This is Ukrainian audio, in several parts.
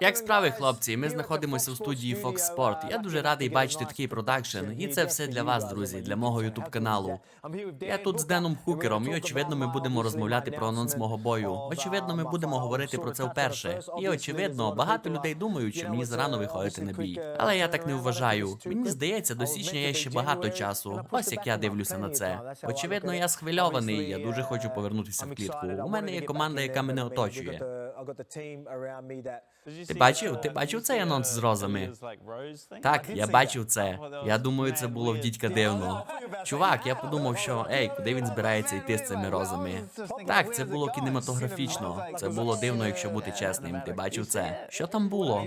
Як справи, хлопці? Ми знаходимося у студії Fox Sport. Я дуже радий бачити такий продакшн, і це все для вас, друзі, для мого ютуб каналу. Я тут з Деном Хукером, і очевидно, ми будемо розмовляти про анонс мого бою. Очевидно, ми будемо говорити про це вперше. І очевидно, багато людей думають, що мені зарано виходити на бій. Але я так не вважаю. Мені здається, до січня є ще багато часу. Ось як я дивлюся на це. Очевидно, я схвильований. Я дуже хочу повернутися в клітку. У мене є команда, яка мене оточує. Ти бачив? Ти бачив цей анонс з розами? Так, я бачив це. Я думаю, це було в дідька дивно. Чувак, я подумав, що ей, куди він збирається йти з цими розами. Так, це було кінематографічно. Це було дивно, якщо бути чесним. Ти бачив це? Що там було?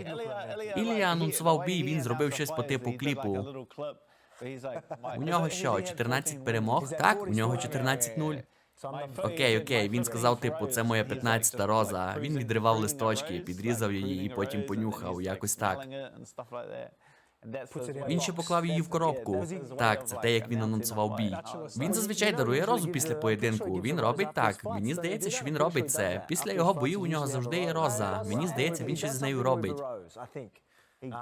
Ілля анонсував бій, він зробив щось по типу кліпу. У нього що, 14 перемог? Так, у нього 14-0. Окей, окей, він сказав, типу, це моя 15-та роза. Він відривав листочки, підрізав її і потім понюхав, якось так. Він ще поклав її в коробку. Так, це те, як він анонсував бій. Він зазвичай дарує розу після поєдинку. Він робить так. Мені здається, що він робить це. Після його боїв у нього завжди є роза. Мені здається, він щось з нею робить.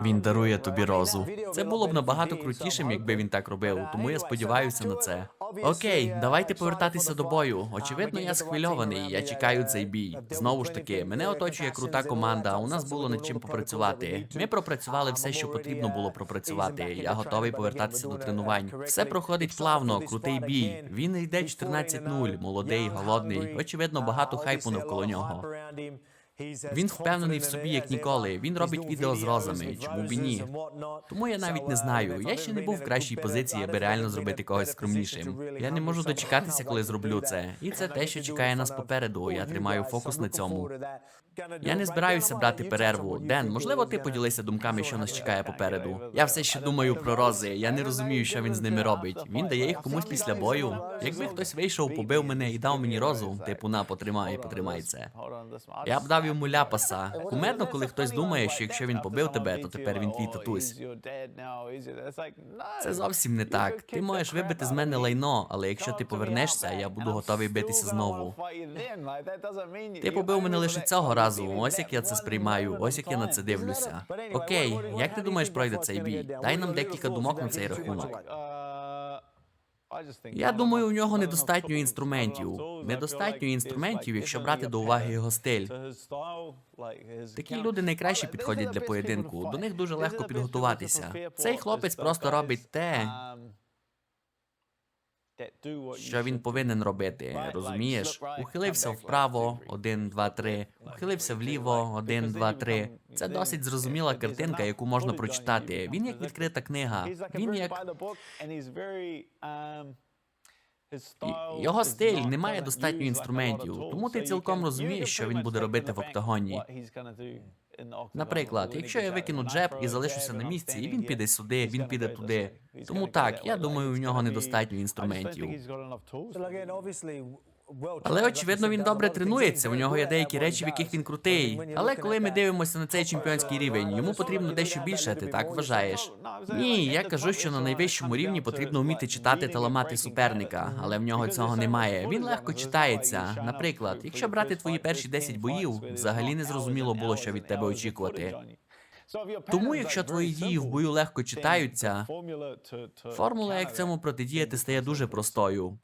Він дарує тобі розу. Це було б набагато крутішим, якби він так робив, тому я сподіваюся на це. Окей, давайте повертатися до бою. Очевидно, я схвильований. Я чекаю цей бій. Знову ж таки, мене оточує крута команда. У нас було над чим попрацювати. Ми пропрацювали все, що потрібно було пропрацювати. Я готовий повертатися до тренувань. Все проходить плавно, крутий бій. Він йде 14-0, молодий, голодний. Очевидно, багато хайпу навколо нього. Він впевнений в собі як ніколи. Він робить відео з розами. Чому б і ні? Тому я навіть не знаю. Я ще не був в кращій позиції, аби реально зробити когось скромнішим. Я не можу дочекатися, коли зроблю це. І це те, що чекає нас попереду. Я тримаю фокус на цьому. Я не збираюся брати перерву. Ден, можливо, ти поділися думками, що нас чекає попереду. Я все ще думаю про рози. Я не розумію, що він з ними робить. Він дає їх комусь після бою. Якби хтось вийшов, побив мене і дав мені розу, типу на потримай, потримай це. Я б дав йому ляпаса. Кумедно, коли хтось думає, що якщо він побив тебе, то тепер він твій татусь. Це зовсім не так. Ти можеш вибити з мене лайно, але якщо ти повернешся, я буду готовий битися знову. Ти побив мене лише цього разу. Ось як я це сприймаю, ось як я на це дивлюся. Окей, як ти думаєш пройде цей бій? Дай нам декілька думок на цей рахунок. Я думаю, у нього недостатньо інструментів. Недостатньо інструментів, якщо брати до уваги його стиль. Такі люди найкраще підходять для поєдинку. До них дуже легко підготуватися. Цей хлопець просто робить те, що він повинен робити. Розумієш? Ухилився вправо, один, два, три. Ухилився вліво, один, два, три. Це досить зрозуміла картинка, яку можна прочитати. Він як відкрита книга. Він як І- Його стиль не має достатньо інструментів, тому ти цілком розумієш, що він буде робити в октагоні. Наприклад, якщо я викину джеб і залишуся на місці, і він піде сюди, він піде туди. Тому так, я думаю, у нього недостатньо інструментів. Але очевидно, він добре тренується. У нього є деякі речі, в яких він крутий. Але коли ми дивимося на цей чемпіонський рівень, йому потрібно дещо більше. Ти так вважаєш? Ні, я кажу, що на найвищому рівні потрібно вміти читати та ламати суперника, але в нього цього немає. Він легко читається. Наприклад, якщо брати твої перші 10 боїв, взагалі не зрозуміло було, що від тебе очікувати. Тому, якщо твої дії в бою легко читаються, Формула, як цьому протидіяти, стає дуже простою.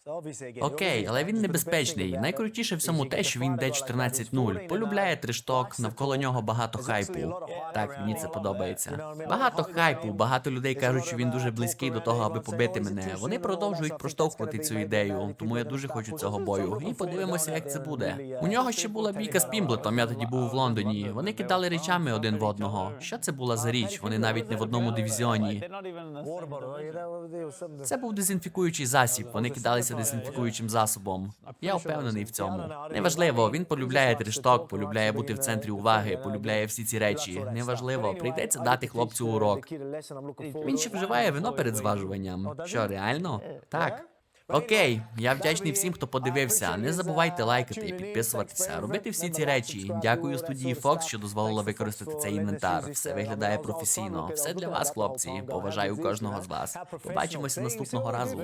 Окей, але він небезпечний. Найкрутіше в цьому те, що він йде 14-0. Полюбляє тришток, навколо нього багато хайпу. Так, мені це подобається. Багато хайпу, багато людей кажуть, що він дуже близький до того, аби побити мене. Вони продовжують проштовхувати цю ідею, тому я дуже хочу цього бою. І подивимося, як це буде. У нього ще була бійка з Пімблетом. Я тоді був в Лондоні. Вони кидали речами один в одного. Що це була за річ? Вони навіть не в одному дивізіоні. Це був дезінфікуючий засіб. Вони кидалися дезінфікуючим засобом. Я впевнений в цьому. Неважливо, він полюбляє трешток, полюбляє бути в центрі уваги, полюбляє всі ці речі. Неважливо, прийдеться дати хлопцю урок. Він ще вживає вино перед зважуванням. Що, реально? Так. Окей, я вдячний всім, хто подивився. Не забувайте лайкати і підписуватися, робити всі ці речі. Дякую студії Fox, що дозволила використати цей інвентар. Все виглядає професійно. Все для вас, хлопці. Поважаю кожного з вас. Побачимося наступного разу.